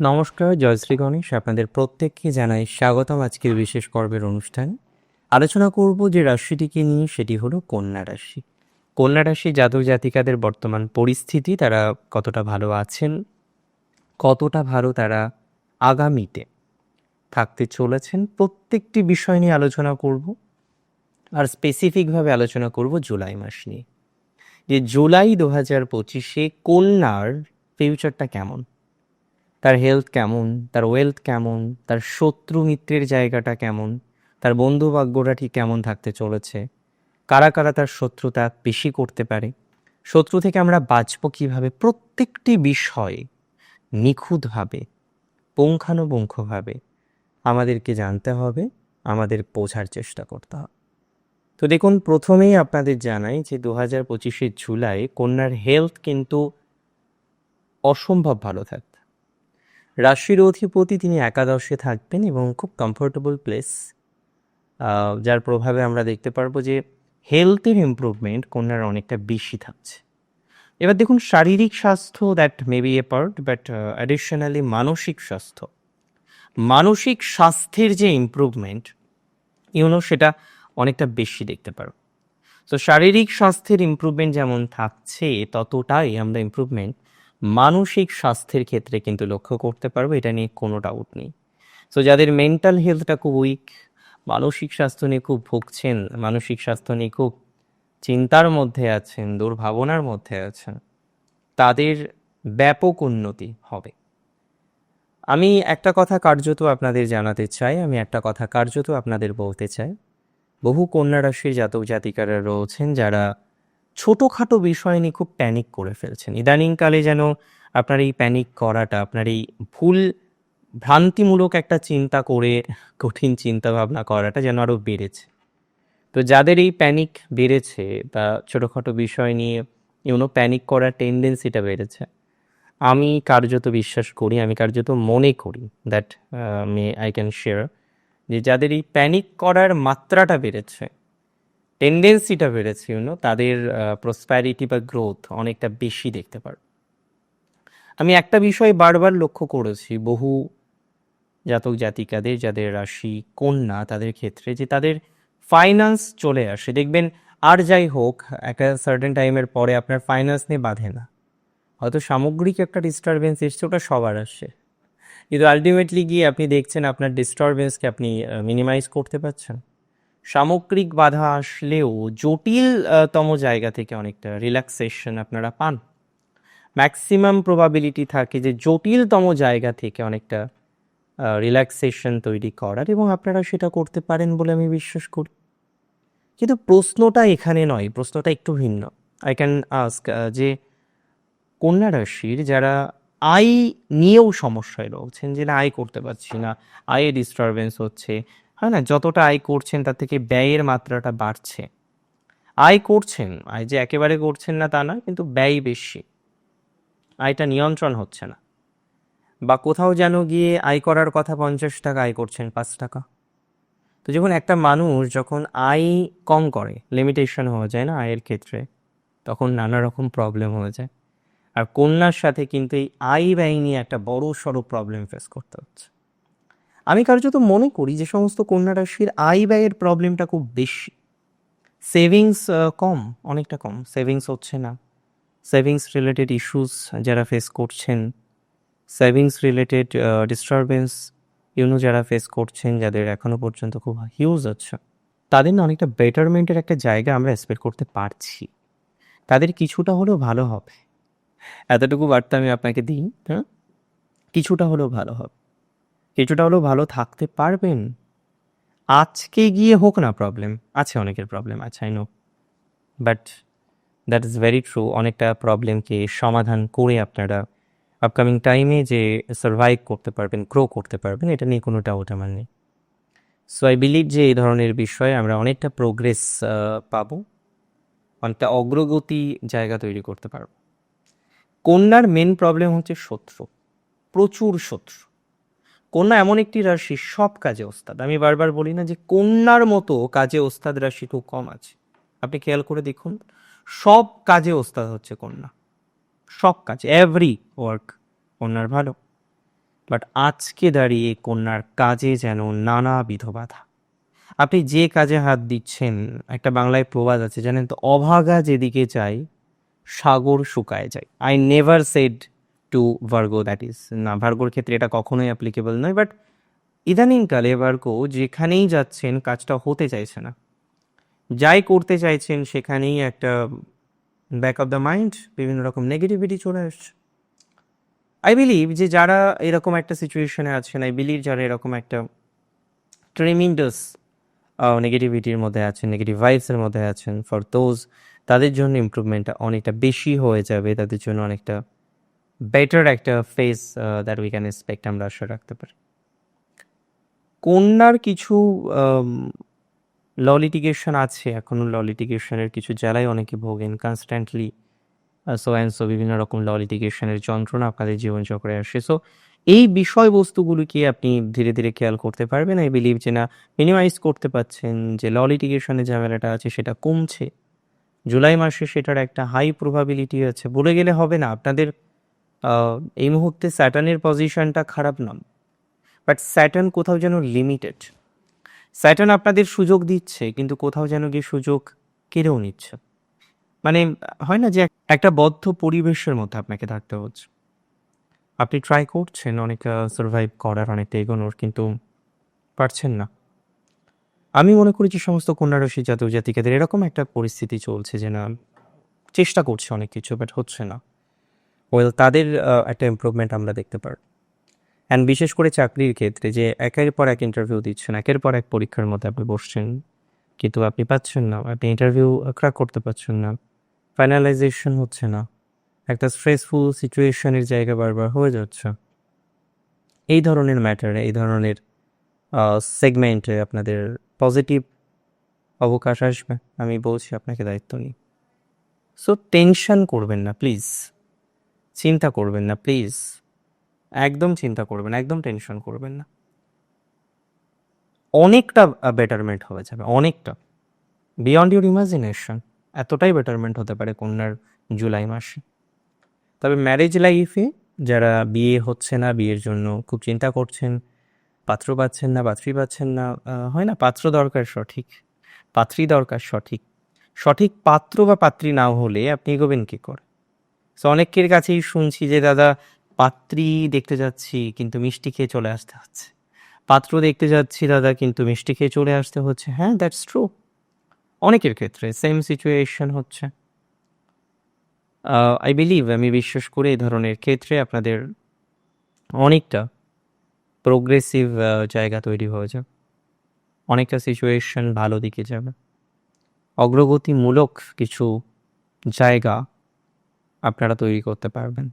নমস্কার জয়শ্রী গণেশ। আপনাদের প্রত্যেককে জানাই স্বাগতম আজকের বিশেষ পর্বের অনুষ্ঠান। আলোচনা করব যে রাশিটিকে নিয়ে, সেটি হলো কন্যা রাশি। কন্যা রাশি জাতক জাতিকাদের বর্তমান পরিস্থিতি, তারা কতটা ভালো আছেন, কতটা ভালো তারা আগামীতে থাকতে চলেছেন, প্রত্যেকটি বিষয় নিয়ে আলোচনা করব। আর স্পেসিফিকভাবে আলোচনা করব জুলাই মাস নিয়ে। যে জুলাই দু হাজার পঁচিশে কন্যার ফিউচারটা কেমন? তার হেলথ কেমন, তার ওয়েলথ কেমন, তার শত্রু মিত্রের জায়গাটা কেমন, তার বন্ধু ভাগ্যটা ঠিক কেমন থাকতে চলেছে, কারা কারা তার শত্রুতা বেশি করতে পারে, শত্রু থেকে আমরা বাঁচবো কীভাবে, প্রত্যেকটি বিষয় নিখুঁতভাবে, পুঙ্খানুপুঙ্খভাবে আমাদেরকে জানতে হবে, আমাদের বোঝার চেষ্টা করতে হবে। তো দেখুন, প্রথমেই আপনাদের জানাই যে দু হাজার পঁচিশের জুলাই কন্যার হেলথ কিন্তু অসম্ভব ভালো থাকবে রাশির অধিপতি তিনি একাদশে থাকবেন এবং খুব কমফোর্টেবল প্লেস যার প্রভাবে আমরা দেখতে পারব যে হেলথের ইমপ্রুভমেন্ট কন্যার অনেকটা বেশি থাকছে। এবার দেখুন শারীরিক স্বাস্থ্য that may be a part but additionally মানসিক স্বাস্থ্য। মানসিক স্বাস্থ্যের যে ইমপ্রুভমেন্ট ইউনো সেটা অনেকটা বেশি দেখতে পারো। তো শারীরিক স্বাস্থ্যের ইমপ্রুভমেন্ট যেমন থাকছে, ততটাই আমরা ইমপ্রুভমেন্ট মানসিক স্বাস্থ্যের ক্ষেত্রে কিন্তু লক্ষ্য করতে পারব, এটা নিয়ে কোনো ডাউট নেই। সো যাদের মেন্টাল হেলথটা খুব উইক মানসিক স্বাস্থ্য নিয়ে খুব ভুগছেন, মানসিক স্বাস্থ্য নিয়ে খুব চিন্তার মধ্যে আছেন, দুর্ভাবনার মধ্যে আছেন, তাদের ব্যাপক উন্নতি হবে। আমি একটা কথা কার্যত আপনাদের জানাতে চাই, আমি একটা কথা কার্যত আপনাদের বলতে চাই। বহু কন্যা রাশির জাতক জাতিকারা রয়েছেন যারা ছোটোখাটো বিষয় নিয়ে খুব প্যানিক করে ফেলছেন। ইদানিংকালে যেন আপনার এই প্যানিক করাটা, আপনার এই ভুল ভ্রান্তিমূলক একটা চিন্তা করে, কঠিন চিন্তা ভাবনা করাটা যেন আরও বেড়েছে। তো যাদের এই প্যানিক বেড়েছে বা ছোটোখাটো বিষয় নিয়ে ইউনো প্যানিক করার টেন্ডেন্সিটা বেড়েছে, আমি কার্যত বিশ্বাস করি, আমি কার্যত মনে করি that may I can share যে যাদের এই প্যানিক করার মাত্রাটা বেড়েছে টেন্ডেন্সিটা বেড়েছে ইউনো তাদের প্রসপ্যারিটি বা গ্রোথ অনেকটা বেশি দেখতে পারো। আমি একটা বিষয় বারবার লক্ষ্য করেছি, বহু জাতক জাতিকাদের, যাদের রাশি কন্যা, তাদের ক্ষেত্রে যে তাদের ফাইন্যান্স চলে আসে। দেখবেন আর যাই হোক, একটা সার্টেন টাইমের পরে আপনার ফাইন্যান্স নিয়ে বাঁধে না। হয়তো সামগ্রিক একটা ডিস্টারবেন্স এসছে, ওটা সবার আসছে কিন্তু আলটিমেটলি গিয়ে আপনি দেখছেন আপনার ডিস্টারবেন্সকে আপনি মিনিমাইজ করতে পারছেন। সামগ্রিক বাধা আসলেও জটিলতম জায়গা থেকে অনেকটা রিল্যাক্সেশন আপনারা পান। ম্যাক্সিমাম প্রবাবিলিটি থাকে যে জটিলতম জায়গা থেকে অনেকটা রিল্যাক্সেশন তৈরি করার এবং আপনারা সেটা করতে পারেন বলে আমি বিশ্বাস করি। কিন্তু প্রশ্নটা এখানে নয়, প্রশ্নটা একটু ভিন্ন। আই ক্যান আস্ক যে কন্যা রাশির যারা আয় নিয়েও সমস্যায় রয়েছেন, যে না, আয় করতে পারছি না আয়ে ডিস্টারবেন্স হচ্ছে হয় না? যতটা আয় করছেন, তার থেকে ব্যয়ের মাত্রাটা বাড়ছে। আয় করছেন, আয় যে একেবারে করছেন না তা না কিন্তু ব্যয় বেশি। আয়টা নিয়ন্ত্রণ হচ্ছে না। বা কোথাও যেন গিয়ে আয় করার কথা পঞ্চাশ টাকা আয় করছেন, পাঁচ টাকা। তো যখন একটা মানুষ যখন আয় কম করে লিমিটেশন হয়ে যায় না আয়ের ক্ষেত্রে, তখন নানা রকম প্রবলেম হয়ে যায়। আর কন্যার সাথে কিন্তু এই আয় ব্যয় নিয়ে একটা বড় সড়ো প্রবলেম ফেস করতে হচ্ছে। আমি কার্যত মনে করি যে সমস্ত কন্যা রাশির আয় ব্যয়ের প্রবলেমটা খুব বেশি। সেভিংস কম, অনেকটা কম। সেভিংস হচ্ছে না। সেভিংস রিলেটেড ইস্যুস যারা ফেস করছেন savings related disturbance you know যারা ফেস করছেন, যাদের এখনও পর্যন্ত খুব হিউজ হচ্ছে তাদের না অনেকটা বেটারমেন্টের একটা জায়গা আমরা এক্সপেক্ট করতে পারছি। তাদের কিছুটা হলেও ভালো হবে। এতটুকু বার্তা আমি আপনাকে দিই হ্যাঁ? কিছুটা হলেও ভালো হবে। কিছুটা হলেও ভালো থাকতে পারবেন? আজকে গিয়ে হোক না প্রবলেম আছে অনেকের প্রবলেম আছে I know but that is very true অনেকটা প্রবলেমকে সমাধান করে আপনারা আপকামিং টাইমে যে সার্ভাইভ করতে পারবেন গ্রো করতে পারবেন, এটা নিয়ে কোনো ডাউট আমার নেই. সো আই বিলিভ যে এই ধরনের বিষয়ে আমরা অনেকটা প্রোগ্রেস পাবো, অনেকটা অগ্রগতি জায়গা তৈরি করতে পারব। কন্যার মেন প্রবলেম হচ্ছে শত্রু, প্রচুর শত্রু। কন্যা এমন একটি রাশি, সব কাজে ওস্তাদ। আমি বারবার বলি না যে কন্যার মতো কাজে ওস্তাদ রাশি খুব কম আছে। আপনি খেয়াল করে দেখুন, সব কাজে ওস্তাদ হচ্ছে কন্যা। সব কাজ এভরি ওয়ার্ক কন্যার ভালো। বাট আজকে দাঁড়িয়ে কন্যার কাজে যেন নানাবিধ বাধা আপনি যে কাজে হাত দিচ্ছেন, একটা বাংলায় প্রবাদ আছে, জানেন তো, অভাগা যেদিকে চাই সাগর শুকায় যায়। I never said to Virgo that is না ভার্গোর ক্ষেত্রে এটা কখনোই অ্যাপ্লিকেবল নয় বাট ইদানিংকালে ভার্গো যেখানেই যাচ্ছেন, কাজটা হতে চাইছে না। যাই করতে চাইছেন, সেখানেই একটা ব্যাক অফ দ্য মাইন্ড বিভিন্ন রকম নেগেটিভিটি চলে আসছে। আই বিলিভ যে যারা এরকম একটা সিচুয়েশনে আছেন আই বিলিভ যারা এরকম একটা ট্রেমিন্ডাস নেগেটিভিটির মধ্যে আছেন নেগেটিভ ভাইবসের মধ্যে আছেন ফর দোজ তাদের জন্য ইমপ্রুভমেন্টটা অনেকটা বেশি হয়ে যাবে, তাদের জন্য অনেকটা বেটার একটা face that we can expect আমরা আশা রাখতে পারি। কন্যার কিছু ল লিটিগেশন আছে এখনও ল কিছু জেলায় অনেকে ভোগেন কনস্ট্যান্টলি সো অ্যান্ড সো বিভিন্ন রকম ল লিটিগেশনের যন্ত্রণা আপনাদের জীবনচক্রে আসে। সো এই বিষয়বস্তুগুলোকে আপনি ধীরে ধীরে খেয়াল করতে পারবেন? আই বিলিভ যে না মিনিমাইজ করতে পারছেন যে ল লিটিগেশনের ঝামেলাটা আছে, সেটা কমছে। জুলাই মাসে সেটার একটা হাই প্রবাবিলিটি আছে। বলে গেলে হবে না। আপনাদের এই মুহূর্তে স্যাটার্নের পজিশনটা খারাপ নন বাট স্যাটার্ন কোথাও যেন লিমিটেড স্যাটার্ন আপনাদের সুযোগ দিচ্ছে, কিন্তু কোথাও যেন গিয়ে সুযোগ কেড়েও নিচ্ছে। মানে হয় না যে একটা বদ্ধ পরিবেশের মধ্যে আপনাকে থাকতে হচ্ছে। আপনি ট্রাই করছেন, অনেক সার্ভাইভ করার, অনেকটা এগোনোর, কিন্তু পারছেন না। আমি মনে করি যে সমস্ত কন্যা রাশি জাতক জাতিকাদের এরকম একটা পরিস্থিতি চলছে যে না, চেষ্টা করছে অনেক কিছু বাট হচ্ছে না। ওয়েল তাদের একটা ইমপ্রুভমেন্ট আমরা দেখতে পারি অ্যান্ড বিশেষ করে চাকরির ক্ষেত্রে যে একের পর এক ইন্টারভিউ দিচ্ছেন, একের পর এক পরীক্ষার মধ্যে আপনি বসছেন, কিন্তু আপনি পাচ্ছেন না, আপনি ইন্টারভিউ ক্র্যাক করতে পারছেন না ফাইনালাইজেশন হচ্ছে না, একটা স্ট্রেসফুল সিচুয়েশনের জায়গা বারবার হয়ে যাচ্ছে। এই ধরনের ম্যাটারে এই ধরনের সেগমেন্টে আপনাদের পজিটিভ অবকাশ আসবে, আমি বলছি আপনাকে দায়িত্ব নিই সো টেনশন করবেন না প্লিজ চিন্তা করবেন না প্লিজ একদম চিন্তা করবেন একদম টেনশন করবেন না। অনেকটা বেটারমেন্ট হয়ে যাবে, অনেকটা। বিয়ন্ড ইউর ইমাজিনেশন এতটাই বেটারমেন্ট হতে পারে কন্যার জুলাই মাসে। তবে ম্যারেজ লাইফে যারা বিয়ে হচ্ছে না, বিয়ের জন্য খুব চিন্তা করছেন, পাত্র পাচ্ছেন না, পাত্রী পাচ্ছেন না হয় না, পাত্র দরকার সঠিক, পাত্রী দরকার সঠিক। সঠিক পাত্র বা পাত্রী না হলে আপনি এগোবেন কী করে? সো অনেকের কাছেই শুনছি যে, দাদা, পাত্রী দেখতে যাচ্ছি, কিন্তু মিষ্টি খেয়ে চলে আসতে হচ্ছে। পাত্র দেখতে যাচ্ছি, দাদা, কিন্তু মিষ্টি খেয়ে চলে আসতে হচ্ছে। হ্যাঁ দ্যাটস ট্রু অনেকের ক্ষেত্রে সেম সিচুয়েশন হচ্ছে। আই বিলিভ আমি বিশ্বাস করি এই ধরনের ক্ষেত্রে আপনাদের অনেকটা প্রোগ্রেসিভ জায়গা তৈরি হয়ে যাবে। অনেকটা সিচুয়েশন ভালো দিকে যাবে। অগ্রগতিমূলক কিছু জায়গা আপনারা তৈরি করতে পারবেন।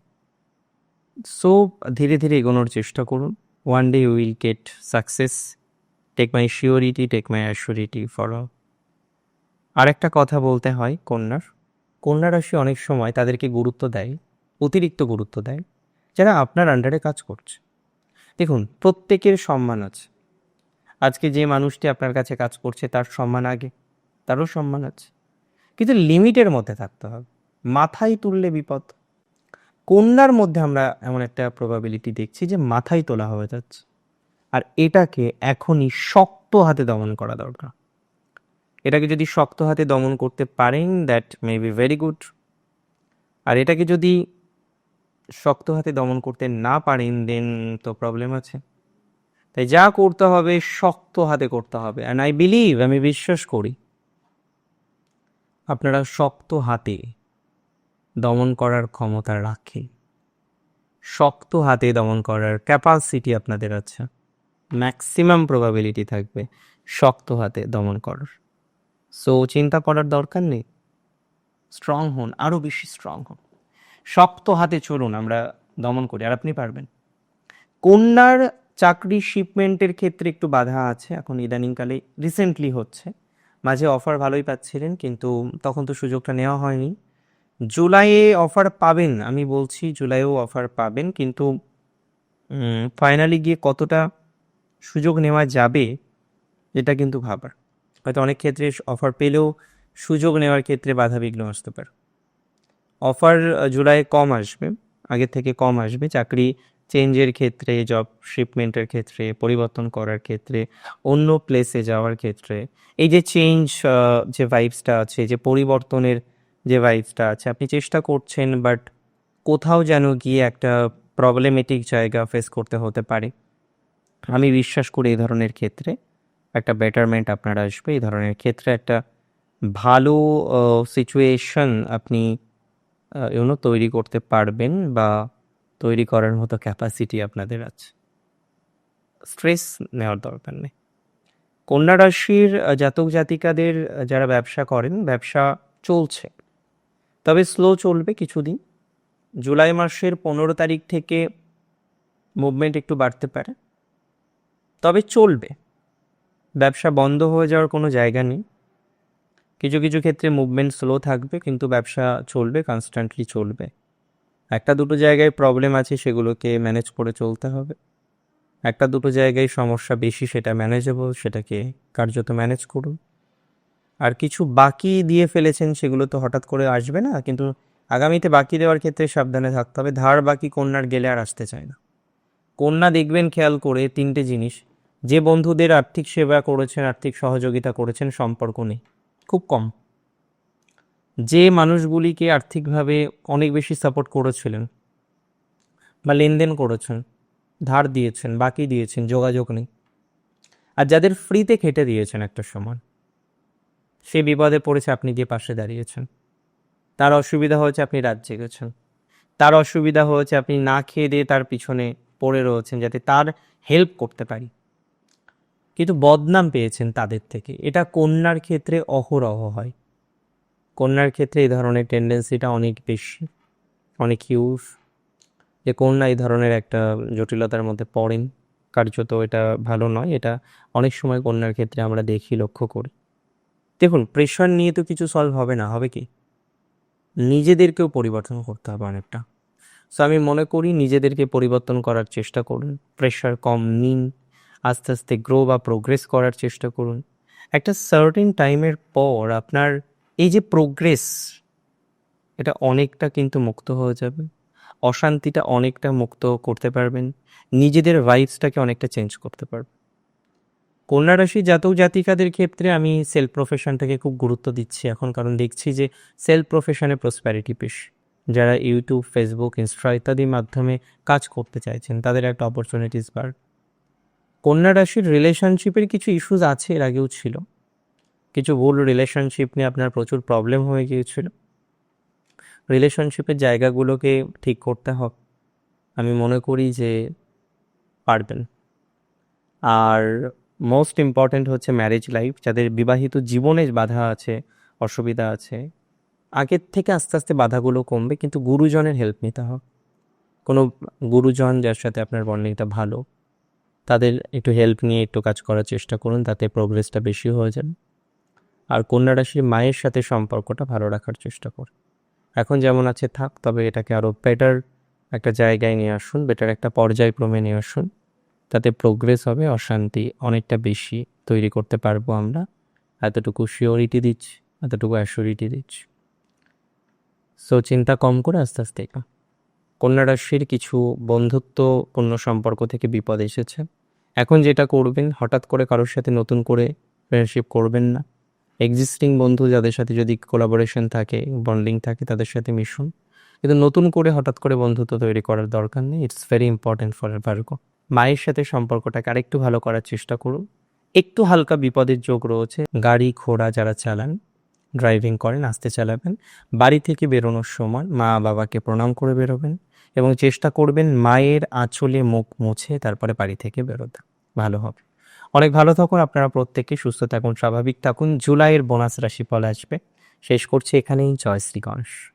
সো ধীরে ধীরে এগোনোর চেষ্টা করুন। One day will get success take my surety take my assurity for আরেকটা কথা বলতে হয় কন্যার। কন্যা রাশি অনেক সময় তাদেরকে গুরুত্ব দেয়, অতিরিক্ত গুরুত্ব দেয়, যারা আপনার আন্ডারে কাজ করছে। দেখুন, প্রত্যেকের সম্মান আছে। আজকে যে মানুষটি আপনার কাছে কাজ করছে, তার সম্মান আগে, তারও সম্মান আছে। কিন্তু লিমিটের মধ্যে থাকতে হবে। মাথায় তুললে বিপদ। কন্যার মধ্যে আমরা এমন একটা প্রবাবিলিটি দেখছি যে মাথায় তোলা হয়ে যাচ্ছে আর এটাকে এখনই শক্ত হাতে দমন করা দরকার। এটাকে যদি শক্ত হাতে দমন করতে পারেন that may be very good আর এটাকে যদি শক্ত হাতে দমন করতে না পারেন দেন তো প্রবলেম আছে। তাই যা করতে হবে, শক্ত হাতে করতে হবে। অ্যান্ড আই বিলিভ আমি বিশ্বাস করি, আপনারা শক্ত হাতে দমন করার ক্ষমতা রাখেন শক্ত হাতে দমন করার ক্যাপাসিটি আপনাদের আছে। ম্যাক্সিমাম প্রবাবিলিটি থাকবে শক্ত হাতে দমন করার। সো চিন্তা করার দরকার নেই। স্ট্রং হন আরও বেশি স্ট্রং হন। শক্ত হাতে চলুন, আমরা দমন করি। আর আপনি পারবেন। কন্যার চাকরি শিপমেন্টের ক্ষেত্রে একটু বাধা আছে। এখন ইদানিংকালে রিসেন্টলি হচ্ছে। মাঝে অফার ভালোই পাচ্ছিলেন, কিন্তু তখন তো সুযোগটা নেওয়া হয়নি। জুলাইয়ে অফার পাবেন, আমি বলছি জুলাইয়েও অফার পাবেন, কিন্তু ফাইনালি গিয়ে কতটা সুযোগ নেওয়া যাবে, এটা কিন্তু ভাবার। হয়তো অনেক ক্ষেত্রে অফার পেলেও সুযোগ নেওয়ার ক্ষেত্রে বাধা বিঘ্ন আসতে পারে। অফার জুলাই কম আসবে, আগের থেকে কম আসবে, চাকরি চেঞ্জের ক্ষেত্রে, জব শিপমেন্টের ক্ষেত্রে, পরিবর্তন করার ক্ষেত্রে, অন্য প্লেসে যাওয়ার ক্ষেত্রে, এই যে চেঞ্জ যে ভাইবসটা আছে, যে পরিবর্তনের যে ভাইবসটা আছে, আপনি চেষ্টা করছেন বাট কোথাও যেন গিয়ে একটা প্রবলেমেটিক জায়গা ফেস করতে হতে পারে। আমি বিশ্বাস করি এই ধরনের ক্ষেত্রে একটা বেটারমেন্ট আপনার আসবে। এই ধরনের ক্ষেত্রে একটা ভালো সিচুয়েশন আপনি ইউনো তৈরি করতে পারবেন বা তৈরি করার মতো ক্যাপাসিটি আপনাদের আছে। স্ট্রেস নেওয়ার দরকার নেই। কন্যা রাশির জাতক জাতিকাদের যারা ব্যবসা করেন, ব্যবসা চলছে। তবে স্লো চলবে কিছুদিন। জুলাই মাসের পনেরো তারিখ থেকে মুভমেন্ট একটু বাড়তে পারে। তবে চলবে। ব্যবসা বন্ধ হয়ে যাওয়ার কোনো জায়গা নেই। কিছু কিছু ক্ষেত্রে মুভমেন্ট স্লো থাকবে, কিন্তু ব্যবসা চলবে কনস্ট্যান্টলি চলবে। একটা দুটো জায়গায় প্রবলেম আছে, সেগুলোকে ম্যানেজ করে চলতে হবে। একটা দুটো জায়গায় সমস্যা বেশি, সেটা ম্যানেজেবল সেটাকে কার্যত ম্যানেজ করুন। আর কিছু বাকি দিয়ে ফেলেছেন সেগুলো তো হঠাৎ করে আসবে না, কিন্তু আগামীতে বাকি দেওয়ার ক্ষেত্রে সাবধানে থাকতে হবে। ধার বাকি কন্যার গেলে আর আসতে চায় না। কন্যা দেখবেন খেয়াল করে তিনটে জিনিস। যে বন্ধুদের আর্থিক সেবা করেছেন, আর্থিক সহযোগিতা করেছেন, সম্পর্ক নেই, খুব কম। যে মানুষগুলিকে আর্থিকভাবে অনেক বেশি সাপোর্ট করেছিলেন বা লেনদেন করেছেন, ধার দিয়েছেন, বাকি দিয়েছেন, যোগাযোগ নেই। আর যাদের ফ্রিতে খেটে দিয়েছেন একটা সময়। সে বিপদে পড়েছে আপনি গিয়ে পাশে দাঁড়িয়েছেন। তার অসুবিধা হয়েছে আপনি রাত জেগেছেন। তার অসুবিধা হয়েছে আপনি না খেয়ে দিয়ে তার পিছনে পড়ে রয়েছেন যাতে তার হেল্প করতে পারি। কিন্তু বদনাম পেয়েছেন তাদের থেকে। এটা কন্যার ক্ষেত্রে অহরহ হয়। কন্যার ক্ষেত্রে এই ধরনের টেন্ডেন্সিটা অনেক বেশি, অনেক ইউজ যে কন্যা এই ধরনের একটা জটিলতার মধ্যে পড়েন, কার্যত এটা ভালো নয়। এটা অনেক সময় কন্যার ক্ষেত্রে আমরা দেখি, লক্ষ্য করি। দেখুন প্রেশার নিয়ে তো কিছু সলভ হবে না, হবে কি? নিজেদেরকেও পরিবর্তন করতে হবে অনেকটা। সো আমি মনে করি নিজেদেরকে পরিবর্তন করার চেষ্টা করুন প্রেশার কম নিন, আস্তে আস্তে গ্রো বা প্রোগ্রেস করার চেষ্টা করুন। একটা সার্টেন টাইমের পর আপনার এই যে প্রোগ্রেস এটা অনেকটা কিন্তু মুক্ত হয়ে যাবে। অশান্তিটা অনেকটা মুক্ত করতে পারবেন। নিজেদের ভাইবসটাকে অনেকটা চেঞ্জ করতে পারবেন। কন্যা রাশি জাতক জাতিকাদের ক্ষেত্রে আমি সেলফ প্রফেশনটাকে খুব গুরুত্ব দিচ্ছি এখন, কারণ দেখছি যে সেলফ প্রফেশনে প্রসপ্যারিটি বেশি। যারা ইউটিউব ফেসবুক ইনস্টা ইত্যাদির মাধ্যমে কাজ করতে চাইছেন, তাদের একটা অপরচুনিটিস বার। কন্যা রাশির রিলেশনশিপের কিছু ইস্যুস আছে, এর আগেও ছিল। কিছু ভুল রিলেশনশিপ নিয়ে আপনার প্রচুর প্রবলেম হয়ে গিয়েছিল। রিলেশনশিপের জায়গাগুলোকে ঠিক করতে হবে আমি মনে করি যে পারবেন। আর মোস্ট ইম্পর্ট্যান্ট হচ্ছে ম্যারেজ লাইফ যাদের বিবাহিত জীবনে বাধা আছে, অসুবিধা আছে, আগের থেকে আস্তে আস্তে বাধাগুলো কমবে, কিন্তু গুরুজনের হেল্প নিতে হবে। কোনো গুরুজন যার সাথে আপনার বন্ডিংটা ভালো, তাদের একটু হেল্প নিয়ে একটু কাজ করার চেষ্টা করুন, তাতে প্রোগ্রেসটা বেশি হয়ে যান আর কন্যা রাশির মায়ের সাথে সম্পর্কটা ভালো রাখার চেষ্টা করুন। এখন যেমন আছে থাক, তবে এটাকে আরও বেটার একটা জায়গায় নিয়ে আসুন বেটার একটা পর্যায়ক্রমে নিয়ে আসুন। তাতে প্রোগ্রেস হবে, অশান্তি অনেকটা বেশি তৈরি করতে পারব আমরা। এতটুকু শিওরিটি দিচ্ছি, এতটুকু অ্যাসিওরিটি দিচ্ছি। সো চিন্তা কম করে আস্তে আস্তে এগোন। কন্যা রাশির কিছু বন্ধুত্বপূর্ণ সম্পর্ক থেকে বিপদ এসেছে। এখন যেটা করবেন, হঠাৎ করে কারোর সাথে নতুন করে ফ্রেন্ডশিপ করবেন না। এক্সিস্টিং বন্ধু যাদের সাথে যদি কোলাবোরেশন থাকে বন্ডিং থাকে, তাদের সাথে মিশুন। কিন্তু নতুন করে হঠাৎ করে বন্ধুত্ব তৈরি করার দরকার নেই it's very important for Virgo মায়ের সাথে সম্পর্কটাকে আরেকটু ভালো করার চেষ্টা করুন। একটু হালকা বিপদের যোগ রয়েছে। গাড়ি, ঘোড়া যারা চালান ড্রাইভিং করেন, আস্তে চালাবেন। বাড়ি থেকে বেরোনোর সময় মা বাবাকে প্রণাম করে বেরোবেন এবং চেষ্টা করবেন মায়ের আঁচলে মুখ মুছে তারপরে বাড়ি থেকে বেরোতে। ভালো হবে। অনেক ভালো থাকুন, আপনারা প্রত্যেকে সুস্থ থাকুন, স্বাভাবিক থাকুন। জুলাইয়ের বোনাস রাশিফল আসবে। শেষ করছি এখানেই। জয় শ্রী গণেশ।